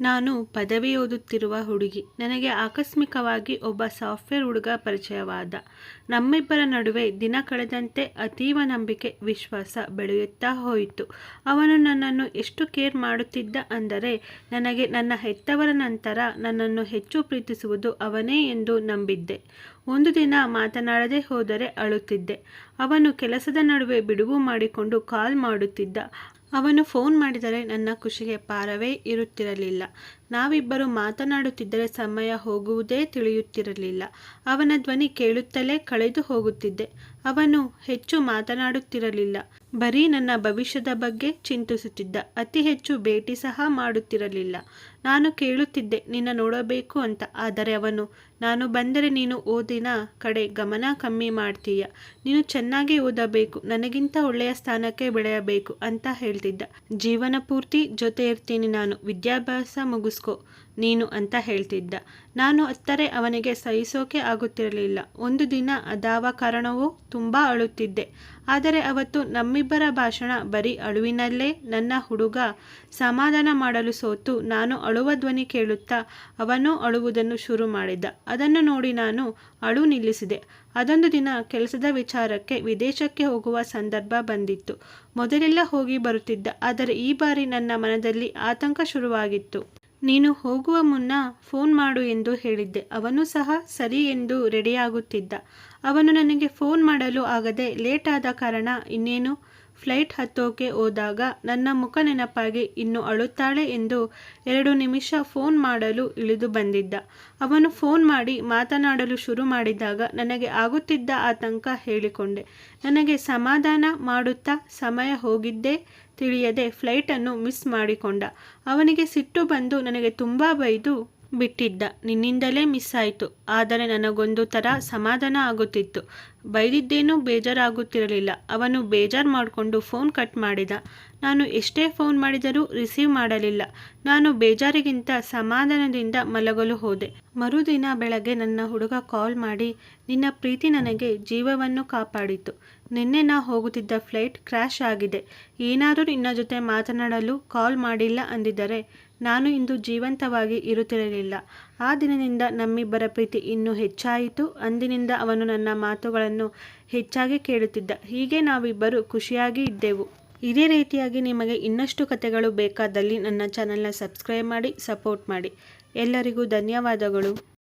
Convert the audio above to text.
ನಾನು ಪದವಿ ಓದುತ್ತಿರುವ ಹುಡುಗಿ. ನನಗೆ ಆಕಸ್ಮಿಕವಾಗಿ ಒಬ್ಬ ಸಾಫ್ಟ್ವೇರ್ ಹುಡುಗ ಪರಿಚಯವಾದ. ನಮ್ಮಿಬ್ಬರ ನಡುವೆ ದಿನ ಕಳೆದಂತೆ ಅತೀವ ನಂಬಿಕೆ, ವಿಶ್ವಾಸ ಬೆಳೆಯುತ್ತಾ ಹೋಯಿತು. ಅವನು ನನ್ನನ್ನು ಎಷ್ಟು ಕೇರ್ ಮಾಡುತ್ತಿದ್ದ ಅಂದರೆ, ನನಗೆ ನನ್ನ ಹೆತ್ತವರ ನಂತರ ನನ್ನನ್ನು ಹೆಚ್ಚು ಪ್ರೀತಿಸುವುದು ಅವನೇ ಎಂದು ನಂಬಿದ್ದೆ. ಒಂದು ದಿನ ಮಾತನಾಡದೆ ಹೋದರೆ ಅಳುತ್ತಿದ್ದೆ. ಅವನು ಕೆಲಸದ ನಡುವೆ ಬಿಡುವು ಮಾಡಿಕೊಂಡು ಕಾಲ್ ಮಾಡುತ್ತಿದ್ದ. ಅವನು ಫೋನ್ ಮಾಡಿದರೆ ನನ್ನ ಖುಷಿಗೆ ಪಾರವೇ ಇರುತ್ತಿರಲಿಲ್ಲ. ನಾವಿಬ್ಬರು ಮಾತನಾಡುತ್ತಿದ್ದರೆ ಸಮಯ ಹೋಗುವುದೇ ತಿಳಿಯುತ್ತಿರಲಿಲ್ಲ. ಅವನ ಧ್ವನಿ ಕೇಳುತ್ತಲೇ ಕಳೆದು ಹೋಗುತ್ತಿದ್ದೆ. ಅವನು ಹೆಚ್ಚು ಮಾತನಾಡುತ್ತಿರಲಿಲ್ಲ. ಬರೀ ನನ್ನ ಭವಿಷ್ಯದ ಬಗ್ಗೆ ಚಿಂತಿಸುತ್ತಿದ್ದ. ಅತಿ ಹೆಚ್ಚು ಭೇಟಿ ಸಹ ಮಾಡುತ್ತಿರಲಿಲ್ಲ. ನಾನು ಕೇಳುತ್ತಿದ್ದೆ, ನಿನ್ನ ನೋಡಬೇಕು ಅಂತ. ಆದರೆ ಅವನು, ನಾನು ಬಂದರೆ ನೀನು ಓದಿನ ಕಡೆ ಗಮನ ಕಮ್ಮಿ ಮಾಡ್ತೀಯ. ನೀನು ಚೆನ್ನಾಗಿ ಓದಬೇಕು, ನನಗಿಂತ ಒಳ್ಳೆಯ ಸ್ಥಾನಕ್ಕೆ ಬೆಳೆಯಬೇಕು ಅಂತ ಹೇಳ್ತಿದ್ದ. ಜೀವನ ಪೂರ್ತಿ ಜೊತೆ ಇರ್ತೀನಿ ನಾನು, ವಿದ್ಯಾಭ್ಯಾಸ ಮುಗಿಸ್ಕೊ ನೀನು ಅಂತ ಹೇಳ್ತಿದ್ದ. ನಾನು ಅತ್ತರೆ ಅವನಿಗೆ ಸಹಿಸೋಕೆ ಆಗುತ್ತಿರಲಿಲ್ಲ. ಒಂದು ದಿನ ಅದಾವ ಕಾರಣವೋ, ತುಂಬ ಅಳುತ್ತಿದ್ದೆ. ಆದರೆ ಅವತ್ತು ನಮ್ಮಿಬ್ಬರ ಭಾಷಣ ಬರೀ ಅಳುವಿನಲ್ಲೇ, ನನ್ನ ಹುಡುಗ ಸಮಾಧಾನ ಮಾಡಲು ಸೋತು ನಾನು ಅಳುವ ಧ್ವನಿ ಕೇಳುತ್ತಾ ಅವನು ಅಳುವುದನ್ನು ಶುರು ಮಾಡಿದ್ದ. ಅದನ್ನು ನೋಡಿ ನಾನು ಅಳು ನಿಲ್ಲಿಸಿದೆ. ಅದೊಂದು ದಿನ ಕೆಲಸದ ವಿಚಾರಕ್ಕೆ ವಿದೇಶಕ್ಕೆ ಹೋಗುವ ಸಂದರ್ಭ ಬಂದಿತ್ತು. ಮೊದಲೆಲ್ಲ ಹೋಗಿ ಬರುತ್ತಿದ್ದ, ಆದರೆ ಈ ಬಾರಿ ನನ್ನ ಮನದಲ್ಲಿ ಆತಂಕ ಶುರುವಾಗಿತ್ತು. ನೀನು ಹೋಗುವ ಮುನ್ನ ಫೋನ್ ಮಾಡು ಎಂದು ಹೇಳಿದ್ದೆ. ಅವನು ಸಹ ಸರಿ ಎಂದು ರೆಡಿಯಾಗುತ್ತಿದ್ದ. ಅವನು ನನಗೆ ಫೋನ್ ಮಾಡಲು ಆಗದೆ ಲೇಟ್ ಆದ ಕಾರಣ ಇನ್ನೇನು ಫ್ಲೈಟ್ ಹತ್ತೋಕೆ ಹೋದಾಗ ನನ್ನ ಮುಖ ನೆನಪಾಗಿ ಇನ್ನು ಅಳುತ್ತಾಳೆ ಎಂದು ಎರಡು ನಿಮಿಷ ಫೋನ್ ಮಾಡಲು ಇಳಿದು ಬಂದಿದ್ದ. ಅವನು ಫೋನ್ ಮಾಡಿ ಮಾತನಾಡಲು ಶುರು ಮಾಡಿದಾಗ ನನಗೆ ಆಗುತ್ತಿದ್ದ ಆತಂಕ ಹೇಳಿಕೊಂಡೆ. ನನಗೆ ಸಮಾಧಾನ ಮಾಡುತ್ತಾ ಸಮಯ ಹೋಗಿದ್ದೇ ತಿಳಿಯದೆ ಫ್ಲೈಟನ್ನು ಮಿಸ್ ಮಾಡಿಕೊಂಡ. ಅವನಿಗೆ ಸಿಟ್ಟು ಬಂದು ನನಗೆ ತುಂಬ ಬೈದು ಬಿಟ್ಟಿದ್ದ. ನಿನ್ನಿಂದಲೇ ಮಿಸ್ ಆಯಿತು. ಆದರೆ ನನಗೊಂದು ಥರ ಸಮಾಧಾನ ಆಗುತ್ತಿತ್ತು. ಬೈದಿದ್ದೇನೂ ಬೇಜಾರಾಗುತ್ತಿರಲಿಲ್ಲ. ಅವನು ಬೇಜಾರು ಮಾಡಿಕೊಂಡು ಫೋನ್ ಕಟ್ ಮಾಡಿದ. ನಾನು ಎಷ್ಟೇ ಫೋನ್ ಮಾಡಿದರೂ ರಿಸೀವ್ ಮಾಡಲಿಲ್ಲ. ನಾನು ಬೇಜಾರಿಗಿಂತ ಸಮಾಧಾನದಿಂದ ಮಲಗಲು ಹೋದೆ. ಮರುದಿನ ಬೆಳಗ್ಗೆ ನನ್ನ ಹುಡುಗ ಕಾಲ್ ಮಾಡಿ, ನಿನ್ನ ಪ್ರೀತಿ ನನಗೆ ಜೀವವನ್ನು ಕಾಪಾಡಿತು. ನಿನ್ನೆ ನಾ ಹೋಗುತ್ತಿದ್ದ ಫ್ಲೈಟ್ ಕ್ರ್ಯಾಶ್ ಆಗಿದೆ. ಏನಾದರೂ ನಿನ್ನ ಜೊತೆ ಮಾತನಾಡಲು ಕಾಲ್ ಮಾಡಿಲ್ಲ ಅಂದಿದ್ದರೆ, ನಾನು ಇಂದು ಜೀವಂತವಾಗಿ ಇರುತ್ತಿರಲಿಲ್ಲ. ಆ ದಿನದಿಂದ ನಮ್ಮಿಬ್ಬರ ಪ್ರೀತಿ ಇನ್ನೂ ಹೆಚ್ಚಾಯಿತು. ಅಂದಿನಿಂದ ಅವನು ನನ್ನ ಮಾತುಗಳನ್ನು ಹೆಚ್ಚಾಗಿ ಕೇಳುತ್ತಿದ್ದ. ಹೀಗೆ ನಾವಿಬ್ಬರು ಖುಷಿಯಾಗಿ ಇದ್ದೆವು. ಇದೇ ರೀತಿಯಾಗಿ ನಿಮಗೆ ಇನ್ನಷ್ಟು ಕಥೆಗಳು ಬೇಕಾದಲ್ಲಿ ನನ್ನ ಚಾನಲ್ನ ಸಬ್ಸ್ಕ್ರೈಬ್ ಮಾಡಿ, ಸಪೋರ್ಟ್ ಮಾಡಿ. ಎಲ್ಲರಿಗೂ ಧನ್ಯವಾದಗಳು.